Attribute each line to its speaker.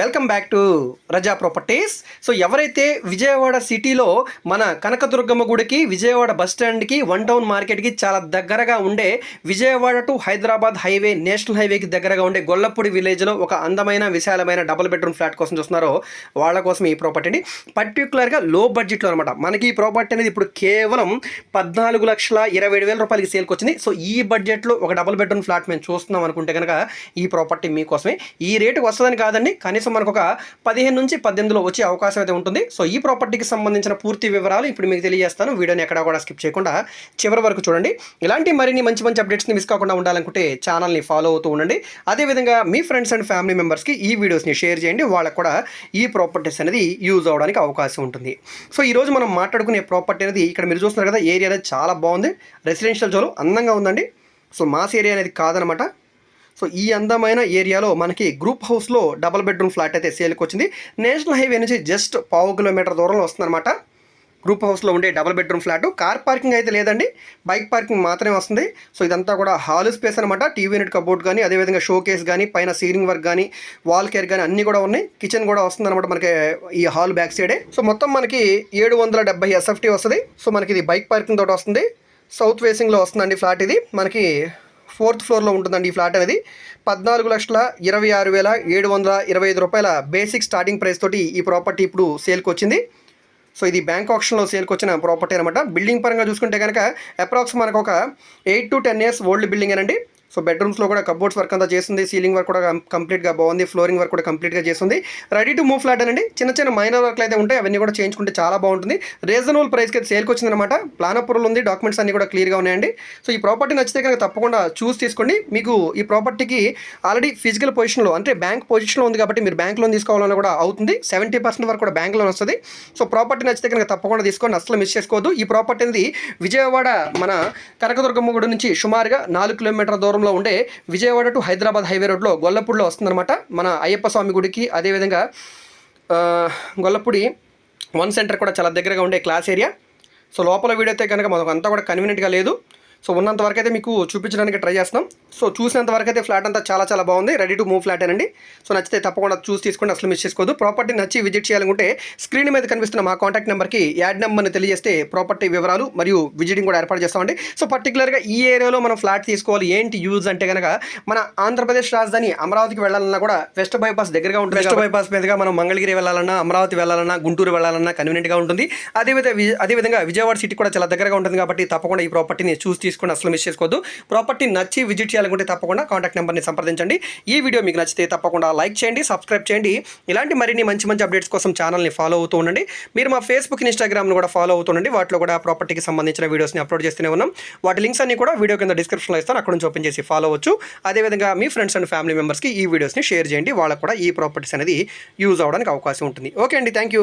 Speaker 1: welcome back to Raza properties so ఎవరైతే విజయవాడ సిటీలో మన కనకదుర్గమ్మ గుడికి విజయవాడ బస్ స్టాండ్కి వన్ టౌన్ మార్కెట్కి చాలా దగ్గరగా ఉండే Vijayawada to Hyderabad highway national హైవేకి దగ్గరగా ఉండే గొల్లపూడి విలేజ్లో ఒక అందమైన విశాలమైన డబుల్ బెడ్రూమ్ ఫ్లాట్ కోసం చూస్తున్నారో వాళ్ళ కోసం ఈ ప్రాపర్టీ పర్టికులర్గా లో బడ్జెట్లో అనమాట మనకి ఈ ప్రాపర్టీ అనేది ఇప్పుడు కేవలం పద్నాలుగు లక్షల ఇరవై ఏడు వేల రూపాయలకి సేల్కి వచ్చింది. సో ఈ బడ్జెట్లో ఒక డబుల్ బెడ్రూమ్ ఫ్లాట్ మేము చూస్తున్నాం అనుకుంటే కనుక ఈ ప్రాపర్టీ మీకోసమే. ఈ రేటుకి వస్తుందని కాదండి కనీసం మనకు ఒక పదిహేను నుంచి పద్దెనిమిదిలో వచ్చే అవకాశం అయితే ఉంటుంది. సో ఈ ప్రాపర్టీకి సంబంధించిన పూర్తి వివరాలు ఇప్పుడు మీకు తెలియజేస్తాను. వీడియోని ఎక్కడా కూడా స్కిప్ చేయకుండా చివరి వరకు చూడండి. ఇలాంటి మరిన్ని మంచి మంచి అప్డేట్స్ని మిస్ కాకుండా ఉండాలనుకుంటే ఛానల్ని ఫాలో అవుతూ ఉండండి. అదేవిధంగా మీ ఫ్రెండ్స్ అండ్ ఫ్యామిలీ మెంబర్స్కి ఈ వీడియోస్ని షేర్ చేయండి. వాళ్ళకు కూడా ఈ ప్రాపర్టీస్ అనేది యూజ్ అవడానికి అవకాశం ఉంటుంది. సో ఈరోజు మనం మాట్లాడుకునే ప్రాపర్టీ అనేది ఇక్కడ మీరు చూస్తున్నారు కదా ఏరియా అనేది చాలా బాగుంది. రెసిడెన్షియల్ జోన్ అందంగా ఉందండి. సో మాస్ ఏరియా అనేది కాదనమాట. సో ఈ అందమైన ఏరియాలో మనకి గ్రూప్ హౌస్లో డబల్ బెడ్రూమ్ ఫ్లాట్ అయితే సేల్కి వచ్చింది నేషనల్ హైవే నుంచి జస్ట్ పావు కిలోమీటర్ దూరంలో వస్తుందన్నమాట. గ్రూప్ హౌస్లో ఉండే double bedroom flat. Car parking అయితే లేదండి. బైక్ పార్కింగ్ మాత్రమే వస్తుంది. సో ఇదంతా కూడా హాల్ స్పేస్ అనమాట టీవీ యూనిట్ కబోర్డ్ కానీ అదేవిధంగా షో కేస్ కానీ పైన సీలింగ్ వర్క్ కానీ వాల్ కేర్ కానీ అన్నీ కూడా ఉన్నాయి. కిచెన్ కూడా వస్తుంది అనమాట మనకి ఈ హాల్ బ్యాక్ సైడే. సో మొత్తం మనకి ఏడు వందల డెబ్బై ఎస్ఎఫ్టీ వస్తుంది. సో మనకి ఇది బైక్ పార్కింగ్ తోటి వస్తుంది. సౌత్ ఫేసింగ్లో వస్తుందండి ఫ్లాట్ ఇది. మనకి ఫోర్త్ ఫ్లోర్లో ఉంటుందండి ఈ ఫ్లాట్ అనేది. పద్నాలుగు లక్షల ఇరవై ఆరు వేల ఏడు వందల ఇరవై ఐదు రూపాయల బేసిక్ స్టార్టింగ్ ప్రైస్ తోటి ఈ ప్రాపర్టీ ఇప్పుడు సేల్కి వచ్చింది. సో ఇది బ్యాంక్ ఆప్షన్లో సేల్కి వచ్చిన ప్రాపర్టీ అనమాట బిల్డింగ్ పరంగా చూసుకుంటే కనుక అప్రాక్స్ మనకు ఒక eight to ten years old building అనండి సో బెడ్రూమ్స్లో కూడా కబోర్డ్స్ వర్క్ అంతా చేస్తుంది సీలింగ్ వర్క్ కూడా కంప్లీట్గా బాగుంది ఫ్లోరింగ్ వర్క్ కూడా కంప్లీట్గా చేస్తుంది. రెడీ టు మూవ్ ఫ్లాట్ అండి చిన్న చిన్న మైనర్ వర్క్లు అయితే ఉంటాయి అవన్నీ కూడా చేయించుకుంటే చాలా బాగుంటుంది. రీజనబుల్ ప్రైస్కి అయితే సేల్కి వచ్చిందనమాట ప్లాన్ అప్రూవల్ ఉంది డాక్యుమెంట్స్ అన్ని కూడా క్లియర్గా ఉన్నాయండి. సో ఈ ప్రాపర్టీ నచ్చితే కనుక తప్పకుండా చూస్ తీసుకోండి. మీకు ఈ ప్రాపర్టీకి ఆల్రెడీ ఫిజికల్ పొజిషన్లో అంటే బ్యాంక్ పొజిషన్లో ఉంది కాబట్టి మీరు బ్యాంక్ లోన్ తీసుకోవాలన్నా కూడా అవుతుంది. సెవెంటీ పర్సెంట్ వరకు కూడా బ్యాంక్ లోన్ వస్తుంది. సో ప్రాపర్టీ నచ్చితే కనుక తప్పకుండా తీసుకోండి. అసలు మిస్ చేసుకోవద్దు. ఈ ప్రాపర్టీ అనేది విజయవాడ మన కనకదుర్గమ్మ గుడి నుంచి సుమారుగా నాలుగు కిలోమీటర్ల దూరం దూరంలో ఉండే విజయవాడ టు హైదరాబాద్ హైవే రోడ్లో గొల్లపూడిలో వస్తుందన్నమాట. మన అయ్యప్ప స్వామి గుడికి అదేవిధంగా గొల్లపూడి వన్ సెంటర్ కూడా చాలా దగ్గరగా ఉండే క్లాస్ ఏరియా. సో లోపల వీడియో అయితే కనుక మనకు అంతా కూడా కన్వీనియంట్గా లేదు. సో ఉన్నంత వరకు అయితే మీకు చూపించడానికి ట్రై చేస్తున్నాం. సో చూసినంత వరకు అయితే ఫ్లాట్ అంతా చాలా చాలా బాగుంది. రెడీ టు మూవ్ ఫ్లాట్ అండి సో నచ్చితే తప్పకుండా చూసి తీసుకోండి. అసలు మిస్ చేసుకోవద్దు. ప్రాపర్టీ నచ్చి విజిట్ చేయాలనుకుంటే స్క్రీన్ మీద కనిపిస్తున్న మా కాంటాక్ట్ నెంబర్కి యాడ్ నెంబర్ని తెలియజేస్తే ప్రాపర్టీ వివరాలు మరియు విజిటింగ్ కూడా ఏర్పాటు చేస్తామండి. సో పర్టికులర్గా ఈ ఏరియాలో మనం ఫ్లాట్ తీసుకోవాలి. ఏంటి యూజ్ అంటే కనుక మన ఆంధ్రప్రదేశ్ రాజధాని అమరావతికి వెళ్ళాలన్నా కూడా వెస్ట్ బైపాస్ దగ్గరగా ఉంటుంది వెస్ట్ బైపాస్ మీదుగా మనం మంగళగిరి వెళ్ళాలన్నా అమరావతి వెళ్ళాలన్నా గుంటూరు వెళ్ళాలన్నా కన్వీనియంట్గా ఉంటుంది. అదేవిధంగా అదేవిధంగా విజయవాడ సిటీ కూడా చాలా దగ్గరగా ఉంటుంది కాబట్టి తప్పకుండా ఈ ప్రాపర్టీని చూసి తీసుకోండి అసలు మిస్ చేసుకోవద్దు. ప్రాపర్టీ నచ్చి విజిట్ చేయాలనుకుంటే తప్పకుండా కాంటాక్ట్ నెంబర్ని సంప్రదించండి. ఈ వీడియో మీకు నచ్చితే తప్పకుండా లైక్ చేయండి సబ్స్క్రైబ్ చేయండి. ఇలాంటి మరిన్ని మంచి మంచి అప్డేట్స్ కోసం ఛానల్ని ఫాలో అవుతూ ఉండండి. మీరు మా ఫేస్బుక్ ఇన్స్టాగ్రామ్ను కూడా ఫాలో అవుతుండండి వాటిలో కూడా ప్రాపర్టీకి సంబంధించిన వీడియోస్ని అప్లోడ్ చేస్తూనే ఉన్నాం. వాటి లింక్స్ అన్ని కూడా వీడియో కింద డిస్క్రిప్షన్లో ఇస్తాను. అక్కడ నుంచి ఓపెన్ చేసి ఫాలో అవ్వచ్చు. అదేవిధంగా మీ ఫ్రెండ్స్ అండ్ ఫ్యామిలీ మెంబర్స్కి ఈ వీడియోస్ని షేర్ చేయండి. వాళ్ళకు కూడా ఈ ప్రాపర్టీస్ అనేది యూజ్ అవ్వడానికి అవకాశం ఉంటుంది. ఓకే అండి థ్యాంక్ యూ